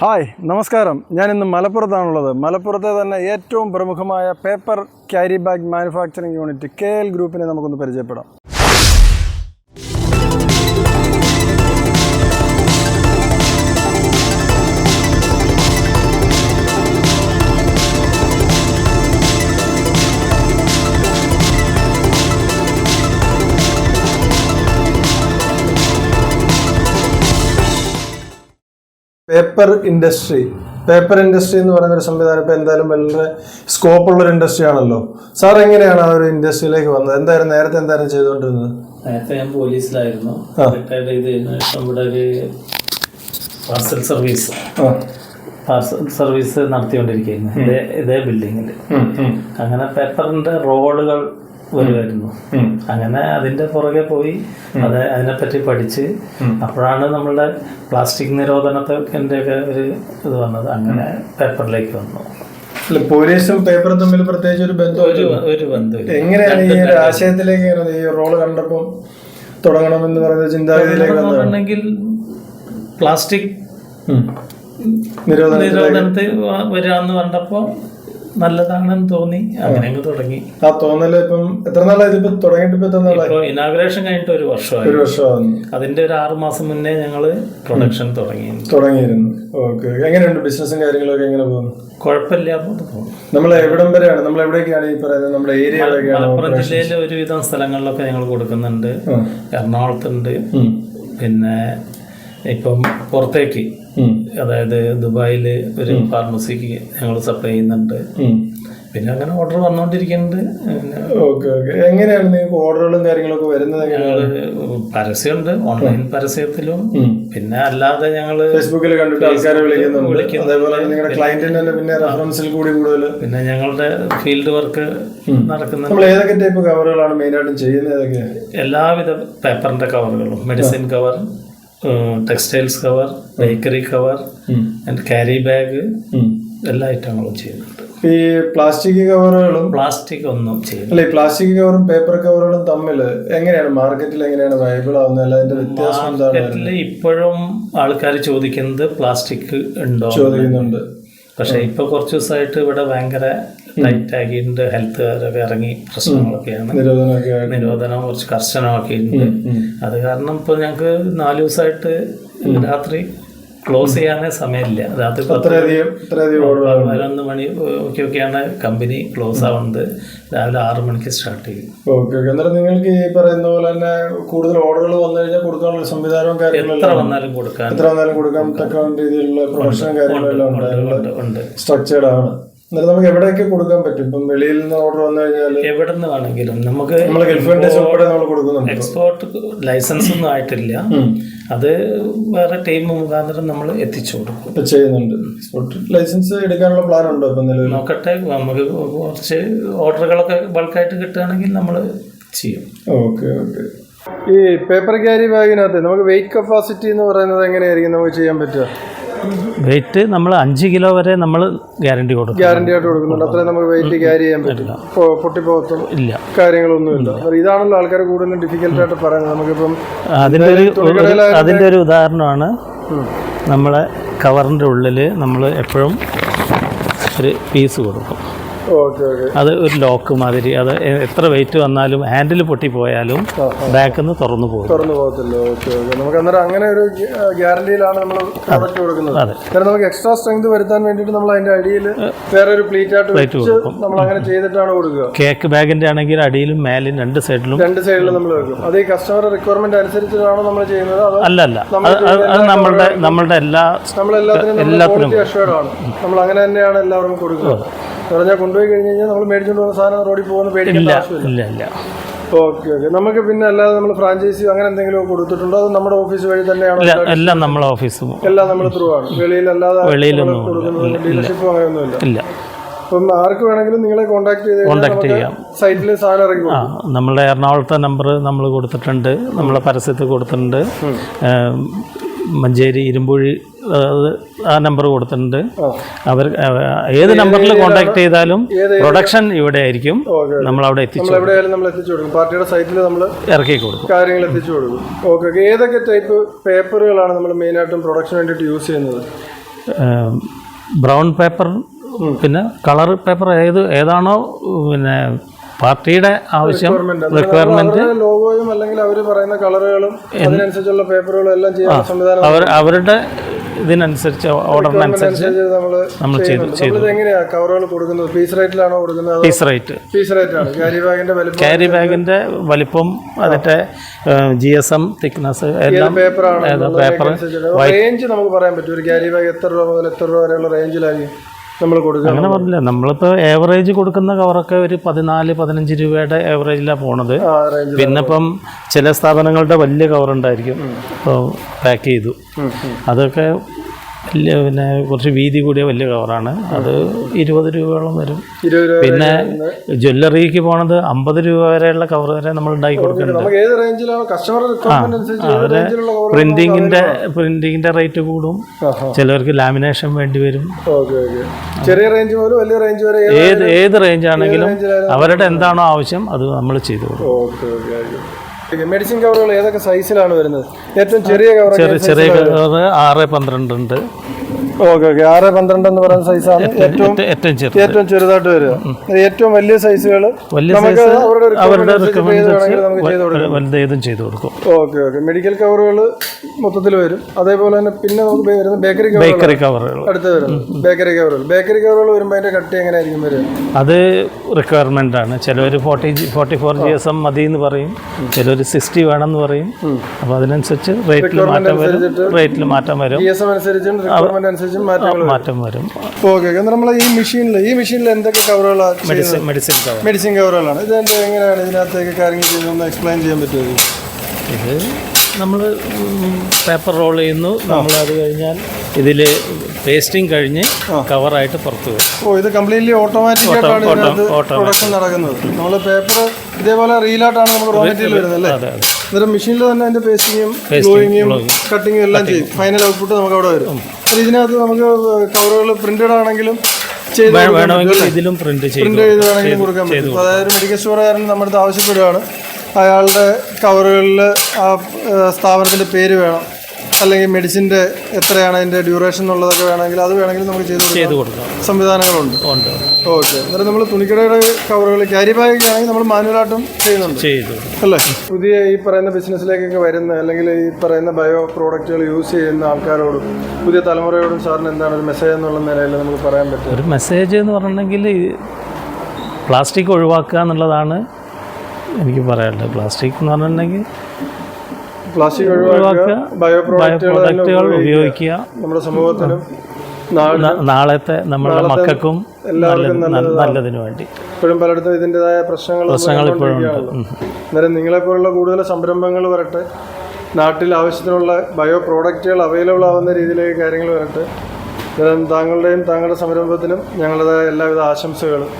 Hi നമസ്കാരം. ഞാനിന്ന് മലപ്പുറത്താണുള്ളത്. മലപ്പുറത്തെ തന്നെ ഏറ്റവും പ്രമുഖമായ paper carry bag manufacturing unit K L ഗ്രൂപ്പിനെ നമുക്കൊന്ന് പരിചയപ്പെടാം. Paper industry. പേപ്പർ ഇൻഡസ്ട്രി എന്ന് പറയുന്ന ഒരു സംവിധാനം ഇപ്പോൾ എന്തായാലും വളരെ സ്കോപ്പുള്ള ഒരു ഇൻഡസ്ട്രി ആണല്ലോ. സാർ എങ്ങനെയാണ് ആ ഒരു ഇൻഡസ്ട്രിയിലേക്ക് വന്നത്? എന്തായാലും നേരത്തെ എന്തായിരുന്നു ചെയ്തുകൊണ്ടിരുന്നത്? നേരത്തെ ഞാൻ പോലീസിലായിരുന്നു. റിട്ടയർ ചെയ്തതിന് ശേഷം ഇവിടെ ഒരു പാർസൽ സർവീസ് പാർസൽ സർവീസ് നടത്തിക്കൊണ്ടിരിക്കുകയായിരുന്നു. ഇതേ ഇതേ ബിൽഡിങ്ങിൽ അങ്ങനെ പേപ്പറിന്റെ റോളുകൾ വരുമായിരുന്നു. അങ്ങനെ അതിന്റെ പുറകെ പോയി അത് അതിനെപ്പറ്റി പഠിച്ച് അപ്പോഴാണ് നമ്മളുടെ പ്ലാസ്റ്റിക് നിരോധനത്തിന്റെ ഒക്കെ ഒരു ഇത് വന്നത്. അങ്ങനെ പേപ്പറിലേക്ക് വന്നു. പോലീസും പേപ്പറും തമ്മിൽ പ്രത്യേകിച്ച് ഒരു ബന്ധം ഒരു ബന്ധം എങ്ങനെയാണ് ഈ ഒരു ആശയത്തിലേക്ക് ഈ റോൾ കണ്ടപ്പോൾ തുടങ്ങണമെന്ന് പറയുന്ന ചിന്താഗതിയിലേക്ക് പ്ലാസ്റ്റിക് നിരോധനത്തെ നിരോധനത്തിൽ വരാന്ന് കണ്ടപ്പോ നല്ലതാണെന്ന് തോന്നി. അങ്ങനെ അങ്ങ് തുടങ്ങി. ആ തോന്നൽ ഇപ്പം എത്ര നാളായി ഇതിപ്പോ തുടങ്ങിയിട്ട് ഇപ്പൊ എത്ര നാളായി? ഇപ്പൊ ഇനാഗ്രേഷൻ കഴിഞ്ഞിട്ട് ഒരു വർഷമായി. ഒരു വർഷം അതിന്റെ ഒരു ആറു മാസം മുന്നേ ഞങ്ങൾ പ്രൊഡക്ഷൻ തുടങ്ങി തുടങ്ങിയിരുന്നു. ഓക്കെ എങ്ങനെയുണ്ട് ബിസിനസ്സും കാര്യങ്ങളൊക്കെ എങ്ങനെ പോകുന്നു? കുഴപ്പമില്ലാതെ പോകുന്നു. നമ്മൾ എവിടം വരെയാണ്? നമ്മൾ എവിടെയൊക്കെയാണ് ഈ പറയുന്നത്? നമ്മുടെ ഏരിയ മലപ്പുറം ജില്ലയിലെ ഒരുവിധം സ്ഥലങ്ങളിലൊക്കെ ഞങ്ങൾ കൊടുക്കുന്നുണ്ട്. എറണാകുളത്തുണ്ട്. പിന്നെ ഇപ്പം പുറത്തേക്ക്. അതായത് ദുബായിൽ ഒരു ഫാർമസിക്ക് ഞങ്ങൾ സപ്ലൈ ചെയ്യുന്നുണ്ട്. പിന്നെ അങ്ങനെ ഓർഡർ വന്നുകൊണ്ടിരിക്കുന്നുണ്ട് പിന്നെ ഓക്കെ ഓക്കെ. എങ്ങനെയാണ് നിങ്ങൾക്ക് ഓർഡറുകളും കാര്യങ്ങളൊക്കെ വരുന്നത്? ഞങ്ങൾ ഞങ്ങൾ പരസ്യമുണ്ട്. ഓൺലൈൻ പരസ്യത്തിലും. പിന്നെ അല്ലാതെ ഞങ്ങൾ ഫേസ്ബുക്കിൽ കണ്ടിട്ട് ആൾക്കാരെ വിളിക്കുന്നുണ്ട്. അതേപോലെ നിങ്ങളുടെ പിന്നെ റെഫറൻസിൽ കൂടി കൂടുതൽ പിന്നെ ഞങ്ങളുടെ ഫീൽഡ് വർക്ക് നടക്കുന്നത് നമ്മൾ ഏതൊക്കെ ടൈപ്പ് കവറുകളാണ് മെയിനായിട്ടും ചെയ്യുന്നത്? ഏതൊക്കെയാണ് എല്ലാവിധ പേപ്പറിന്റെ കവറുകളും medicine cover textiles cover bakery cover and carry bag എല്ലാ ഐറ്റങ്ങളും ചെയ്യുന്നുണ്ട്. ഈ പ്ലാസ്റ്റിക് കവറുകളും പ്ലാസ്റ്റിക് ഒന്നും ചെയ്യും അല്ല ഈ പ്ലാസ്റ്റിക് കവറും പേപ്പർ കവറുകളും തമ്മിൽ എങ്ങനെയാണ് മാർക്കറ്റിൽ എങ്ങനെയാണ് വൈബിൾ ആവുന്നത്? അല്ല അതിന്റെ വ്യത്യാസം എന്താണ്? ഇപ്പോഴും ആൾക്കാർ ചോദിക്കുന്നത് പ്ലാസ്റ്റിക് ഉണ്ടോ ചോദിക്കുന്നുണ്ട്. പക്ഷേ ഇപ്പൊ കുറച്ച് ദിവസമായിട്ട് ഇവിടെ ഭയങ്കര ടൈറ്റ് ആക്കിയിട്ടുണ്ട് ഹെൽത്തുകാരൊക്കെ ഇറങ്ങി പ്രശ്നങ്ങളൊക്കെയാണ്. നിരോധനം കുറച്ച് കർശനമാക്കിയിട്ടുണ്ട്. അത് കാരണം ഇപ്പൊ ഞങ്ങൾക്ക് നാല് ദിവസമായിട്ട് രാത്രി ക്ലോസ് ചെയ്യാനേ സമയമില്ല. രാത്രി പതിനൊന്ന് മണി ഒക്കെ ഒക്കെയാണ് കമ്പനി ക്ലോസ് ആവുന്നത്. രാവിലെ ആറു മണിക്ക് സ്റ്റാർട്ട് ചെയ്യും. ഓക്കെ എന്നിട്ട് നിങ്ങൾക്ക് ഈ പറയുന്ന പോലെ തന്നെ കൂടുതൽ ഓർഡറുകൾ വന്നു കഴിഞ്ഞാൽ കൊടുക്കാനുള്ള സംവിധാനവും കാര്യങ്ങളും എത്ര വന്നാലും കൊടുക്കാൻ എത്ര വന്നാലും കൊടുക്കാൻ തക്ക രീതിയിലുള്ള പ്രൊഫഷനും കാര്യങ്ങളെല്ലാം ഉണ്ട് സ്ട്രക്ചേർഡ് ആണ്. എന്നിട്ട് നമുക്ക് എവിടെയൊക്കെ കൊടുക്കാൻ പറ്റും? ഇപ്പം വെളിയിൽ നിന്ന് ഓർഡർ വന്നു കഴിഞ്ഞാൽ എവിടെ നിന്ന് വേണമെങ്കിലും നമുക്ക് നമ്മൾ ഗൾഫ് കൺട്രീസ് ഉൾപ്പെടെ നമ്മൾ കൊടുക്കുന്നുണ്ട്. എക്സ്പോർട്ട് ലൈസൻസ് ഒന്നും ആയിട്ടില്ല. അത് വേറെ ടീം മുഖാന്തരം നമ്മൾ എത്തിച്ചു കൊടുക്കും. ഇപ്പൊ ചെയ്യുന്നുണ്ട്. എക്സ്പോർട്ട് ലൈസൻസ് എടുക്കാനുള്ള പ്ലാൻ ഉണ്ടോ ഇപ്പം നിലവിൽ നോക്കട്ടെ നമുക്ക് കുറച്ച് ഓർഡറുകളൊക്കെ ബൾക്കായിട്ട് കിട്ടുകയാണെങ്കിൽ നമ്മൾ ചെയ്യും. Okay okay. ഈ പേപ്പർ ക്യാരി ബാഗിനകത്ത് നമുക്ക് വെയിറ്റ് കപ്പാസിറ്റി എന്ന് പറയുന്നത് എങ്ങനെയായിരിക്കും നമുക്ക് ചെയ്യാൻ പറ്റുക? വെയിറ്റ് നമ്മൾ അഞ്ച് കിലോ വരെ നമ്മൾ ഗ്യാരണ്ടി കൊടുക്കും. ഗ്യാരണ്ടി ആയിട്ട് കൊടുക്കുന്നുണ്ട്. അത്രയും നമുക്ക് വെയിറ്റ് ക്യാരി ചെയ്യാൻ പറ്റും. പൊ- പൊട്ടിപ്പോകത്തും ഇല്ല. കാര്യങ്ങളൊന്നും ഇല്ല. ഇതാണല്ലോ ആൾക്കാർ കൂടുതലും ഡിഫിക്കൽട്ട് ആയിട്ട് പറയുന്നത്. നമുക്കിപ്പം അതിന്റെ ഒരു അതിന്റെ ഒരു ഉദാഹരണമാണ് നമ്മളെ കവറിന്റെ ഉള്ളിൽ നമ്മൾ എപ്പോഴും ഒരു പീസ് കൊടുക്കും. അത് ഒരു ലോക്ക് മാതിരി. അത് എത്ര വെയിറ്റ് വന്നാലും ഹാൻഡിൽ പൊട്ടിപ്പോയാലും ബാക്കിൽ നിന്ന് തുറന്നു പോകും. തുറന്നു പോകത്തില്ലോ. Okay okay. നമുക്ക് അന്നേരം അങ്ങനെ ഒരു ഗ്യാരണ്ടിയിലാണ് നമ്മൾ പ്രോഡക്റ്റ് കൊടുക്കുന്നത്. കാരണം നമുക്ക് എക്സ്ട്രാ സ്ട്രെങ്ത് വരുത്താൻ വേണ്ടിയിട്ട് നമ്മൾ അതിന്റെ അടിയിൽ വേറെ ഒരു പ്ലീറ്റ് ആയിട്ട് വെച്ച് നമ്മൾ അങ്ങനെ ചെയ്തിട്ടാണ് കൊടുക്കുക. കേക്ക് ബാഗിന്റെ ആണെങ്കിൽ അടിയിലും മേലും രണ്ട് സൈഡിലും രണ്ട് സൈഡിലും നമ്മൾ വെക്കും. അത് ഈ കസ്റ്റമർ റിക്വയർമെന്റ് അനുസരിച്ചിട്ടാണോ നമ്മൾ ചെയ്യുന്നത്? അല്ല അല്ല. അത് നമ്മളുടെ നമ്മളുടെ എല്ലാ നമ്മൾ ക്വാളിറ്റി നമ്മൾ അങ്ങനെ തന്നെയാണ് എല്ലാവർക്കും കൊടുക്കുന്നത്. പറഞ്ഞാൽ കൊണ്ടുപോയി കഴിഞ്ഞ് കഴിഞ്ഞാൽ നമ്മൾ മേടിച്ചുകൊണ്ട് പോകുന്ന സാധനം റോഡിൽ പോകുന്ന പേടിക്കേണ്ട ഇല്ല ആവശ്യമില്ല. ഇല്ല ഓക്കെ ഓക്കെ. നമുക്ക് പിന്നെ അല്ലാതെ നമ്മൾ ഫ്രാഞ്ചൈസി അങ്ങനെ എന്തെങ്കിലും കൊടുത്തിട്ടുണ്ടോ? അത് നമ്മുടെ ഓഫീസ് വഴി തന്നെയാണ് എല്ലാം നമ്മളെ ഓഫീസ് എല്ലാം നമ്മൾ ത്രൂ ആണ്. വെളിയിൽ അല്ലാതെ വെളിയിലൊന്നും ഡീലർഷിപ്പും അങ്ങനെയൊന്നുമില്ല. ഇല്ല. അപ്പം ആർക്ക് വേണമെങ്കിലും നിങ്ങളെ കോൺടാക്ട് ചെയ്ത് കോൺടാക്ട് ചെയ്യാം. സൈറ്റിൽ സാധനം ഇറങ്ങി ആ നമ്മളുടെ എറണാകുളത്തെ നമ്പർ നമ്മൾ കൊടുത്തിട്ടുണ്ട്. നമ്മളെ പരസ്യത്തിൽ കൊടുത്തിട്ടുണ്ട്. മഞ്ചേരി ഇരുമ്പുഴി ആ നമ്പർ കൊടുത്തിട്ടുണ്ട്. അവർ ഏത് നമ്പറിൽ കോണ്ടാക്ട് ചെയ്താലും പ്രൊഡക്ഷൻ ഇവിടെ ആയിരിക്കും. നമ്മൾ അവിടെ എത്തിച്ചു കൊടുക്കും. പാർട്ടിയുടെ സൈറ്റിൽ നമ്മൾ ഇറക്കി കൊടുക്കും. കാര്യങ്ങൾ എത്തിച്ചു കൊടുക്കും. Okay okay. ഏതൊക്കെ ടൈപ്പ് പേപ്പറുകളാണ് നമ്മൾ മെയിനായിട്ടും പ്രൊഡക്ഷൻ വേണ്ടിയിട്ട് യൂസ് ചെയ്യുന്നത്? ബ്രൗൺ പേപ്പർ പിന്നെ കളർ പേപ്പർ ഏത് ഏതാണോ പിന്നെ പാർട്ടിയുടെ ആവശ്യം റിക്വയർമെന്റ് ലോഗോയും അല്ലെങ്കിൽ അവർ പറയുന്ന കളറുകളും അതിനനുസരിച്ചുള്ള പേപ്പറുകളും എല്ലാം ചെയ്യാൻ സംവിധാനം അവർ അവരുടെ ഇതിനനുസരിച്ച് ഓർഡറിനനുസരിച്ച് നമ്മൾ ചെയ്തു ചെയ്തു. എങ്ങനെയാ കവറുകൾ കൊടുക്കുന്നത്? പീസ് റേറ്റിലാണോ കൊടുക്കുന്നത്? പീസ് റേറ്റ് പീസ് റേറ്റ് ആണ് ക്യാരി ബാഗിന്റെ വലിപ്പം ക്യാരി ബാഗിന്റെ വലിപ്പം അതിന്റെ ജി എസ് എം തിക്നെസ് എല്ലാം. പേപ്പറാണ് പേപ്പർ റേഞ്ച് നമുക്ക് പറയാൻ പറ്റും. ഒരു ക്യാരി ബാഗ് എത്ര രൂപ മുതൽ എത്ര രൂപ വരെയുള്ള റേഞ്ചിലായിരിക്കും നമ്മൾ കൊടുക്കുക അങ്ങനെ പറഞ്ഞില്ല. നമ്മളിപ്പോൾ ഏവറേജ് കൊടുക്കുന്ന കവറൊക്കെ ഒരു പതിനാല് പതിനഞ്ച് രൂപയുടെ ഏവറേജിലാണ് പോണത്. പിന്നെ ഇപ്പം ചില സ്ഥാപനങ്ങളുടെ വലിയ കവറുണ്ടായിരിക്കും അപ്പോൾ പാക്ക് ചെയ്തു. അതൊക്കെ വലിയ പിന്നെ കുറച്ച് വീതി കൂടിയ വലിയ കവറാണ്. അത് ഇരുപത് രൂപയോളം വരും. പിന്നെ ജ്വല്ലറിക്ക് പോണത് അമ്പത് രൂപ വരെയുള്ള കവർ വരെ നമ്മൾ ഉണ്ടാക്കി കൊടുക്കുന്നുണ്ട് കവർ പ്രിന്റിങ്ങിന്റെ പ്രിന്റിങ്ങിന്റെ റേറ്റ് കൂടും. ചിലവർക്ക് ലാമിനേഷൻ വേണ്ടി വരും. ചെറിയ റേഞ്ച് മുതൽ വലിയ റേഞ്ച് വരെ ഏത് ഏത് റേഞ്ച് ആണെങ്കിലും അവരുടെ എന്താണോ ആവശ്യം അത് നമ്മൾ ചെയ്തു കൊടുക്കും. മെഡിസിൻ കവറുകൾ ഏതൊക്കെ സൈസിലാണ് വരുന്നത്? ഏറ്റവും ചെറിയ കവർ ചെറിയ കവർ ആറ് പന്ത്രണ്ട് ഉണ്ട്. Okay okay. ആറ് പന്ത്രണ്ട് എന്ന് പറയുന്ന സൈസാണ് ഏറ്റവും ഏറ്റവും- ഏറ്റവും ഏറ്റവും ചെറുതായിട്ട് വരിക. ഏറ്റവും വലിയ സൈസുകൾ വലിയ നമുക്ക് സൈസ് അവരുടെ നമുക്ക് ചെയ്ത് കൊടുക്കാം. വലുത് ചെയ്തു കൊടുക്കും. Okay okay. മെഡിക്കൽ കവറുകൾ മൊത്തത്തിൽ വരും. അതേപോലെ തന്നെ പിന്നെ നമുക്ക് വരുന്ന ബേക്കറി കവർ ബേക്കറി കവറുകൾ അടുത്ത് വരും ബേക്കറി കവറുകൾ ബേക്കറി കവറുകൾ വരുമ്പോൾ അതിന്റെ കട്ടി എങ്ങനെയായിരിക്കും വരിക? അത് റിക്വയർമെന്റ് ആണ്. ചിലവർ forty G forty four G S M മതി എന്ന് പറയും ചിലവർ സിക്സ്റ്റി വേണമെന്ന് പറയും. അപ്പോൾ അതിനനുസരിച്ച് റേറ്റിൽ മാറ്റം വരും. റേറ്റിൽ മാറ്റം വരും. ജി എസ് എം അനുസരിച്ചും റിക്വയർമെന്റ് അനുസരിച്ചും മാറ്റങ്ങൾ മാറ്റം വരും. ഓക്കെ ഓക്കെ നമ്മൾ ഈ മെഷീനിൽ ഈ മെഷീനിൽ എന്തൊക്കെ കവറുകളാണ് മെഡിസിൻ മെഡിസിൻ കവർ മെഡിസിൻ കവറുകളാണ് ഇത് എങ്ങനെയാണ് ഇതിനകത്തേക്ക് കാര്യങ്ങൾ ചെയ്തൊന്ന് എക്സ്പ്ലെയിൻ ചെയ്യാൻ പറ്റുമോ ഇത്? നമ്മൾ പേപ്പർ റോൾ ചെയ്യുന്നു. നമ്മൾ അത് കഴിഞ്ഞാൽ ഇതിൽ പേസ്റ്റിംഗ് കഴിഞ്ഞ് കവറായിട്ട് പുറത്തു വരും. ഓ ഇത് കംപ്ലീറ്റ്ലി ഓട്ടോമാറ്റിക് ആയിട്ടാണ് പ്രൊഡക്ഷൻ നടക്കുന്നത്. നമ്മൾ പേപ്പർ ഇതേപോലെ റീലായിട്ടാണ് നമ്മൾ റോ മെറ്റീരിയൽ വരുന്നത് അല്ലേ? അതെ അതെ. അന്നേരം മെഷീനിൽ തന്നെ അതിന്റെ പേസ്റ്റിങ്ങും ഗ്ലോയിങ്ങും കട്ടിങ്ങും എല്ലാം ചെയ്യും. ഫൈനൽ ഔട്ട്പുട്ട് നമുക്ക് അവിടെ വരും. അപ്പോൾ ഇതിനകത്ത് നമുക്ക് കവറുകൾ പ്രിന്റഡ് ആണെങ്കിലും വേണമെങ്കിൽ ഇതിലും പ്രിന്റ് പ്രിന്റ് ചെയ്ത് വേണമെങ്കിലും കൊടുക്കാൻ പറ്റും. അതായത് മെഡിക്കൽ സ്റ്റോറുകാരൻ നമ്മുടെ ആവശ്യപ്പെടുകയാണ്. അയാളുടെ കവറുകളിൽ ആ സ്ഥാപനത്തിന്റെ പേര് വേണം. അല്ലെങ്കിൽ മെഡിസിന്റെ എത്രയാണ് അതിന്റെ ഡ്യൂറേഷൻ എന്നുള്ളതൊക്കെ വേണമെങ്കിൽ അത് വേണമെങ്കിൽ നമുക്ക് ചെയ്ത് കൊടുക്കാം. ചെയ്ത് കൊടുക്കാം. സംവിധാനങ്ങളുണ്ട്. ഉണ്ട്. ഓക്കെ. അന്നേരം നമ്മൾ തുണിക്കടയുടെ കവറുകൾ ക്യാരി ബാഗ് ആണെങ്കിൽ നമ്മൾ മാനുവലായിട്ടും ചെയ്യുന്നുണ്ട്. ചെയ്തു. അല്ലേ? പുതിയ ഈ പറയുന്ന ബിസിനസ്സിലേക്കൊക്കെ വരുന്ന അല്ലെങ്കിൽ ഈ പറയുന്ന ബയോ പ്രോഡക്റ്റുകൾ യൂസ് ചെയ്യുന്ന ആൾക്കാരോടും പുതിയ തലമുറയോടും സാറിന് എന്താണ് ഒരു മെസ്സേജ് എന്നുള്ള നിലയിൽ നമുക്ക് പറയാൻ പറ്റും ഒരു മെസ്സേജ് എന്ന് പറഞ്ഞിട്ടുണ്ടെങ്കിൽ പ്ലാസ്റ്റിക് ഒഴിവാക്കുക എന്നുള്ളതാണ് എനിക്ക് പറയാനുള്ളത്. പ്ലാസ്റ്റിക് എന്ന് പറഞ്ഞിട്ടുണ്ടെങ്കിൽ പ്ലാസ്റ്റിക് ഒഴിവാക്കുക ബയോ പ്രോഡക്റ്റുകൾ ഉപയോഗിക്കുക നമ്മുടെ സമൂഹത്തിനും നാളത്തെ നമ്മുടെ മക്കൾക്കും നല്ലതിനു വേണ്ടി. ഇപ്പോഴും പലയിടത്തും ഇതിന്റെതായ പ്രശ്നങ്ങൾ പ്രശ്നങ്ങൾ ഇപ്പോഴും. അന്നേരം നിങ്ങളെപ്പോലുള്ള കൂടുതൽ സംരംഭങ്ങൾ വരട്ടെ. നാട്ടിൽ ആവശ്യത്തിനുള്ള ബയോ പ്രോഡക്റ്റുകൾ അവൈലബിൾ ആവുന്ന രീതിയിലേക്ക് കാര്യങ്ങൾ വരട്ടെ. അന്നേരം താങ്കളുടെയും താങ്കളുടെ സംരംഭത്തിനും ഞങ്ങളുടേതായ എല്ലാവിധ ആശംസകളും.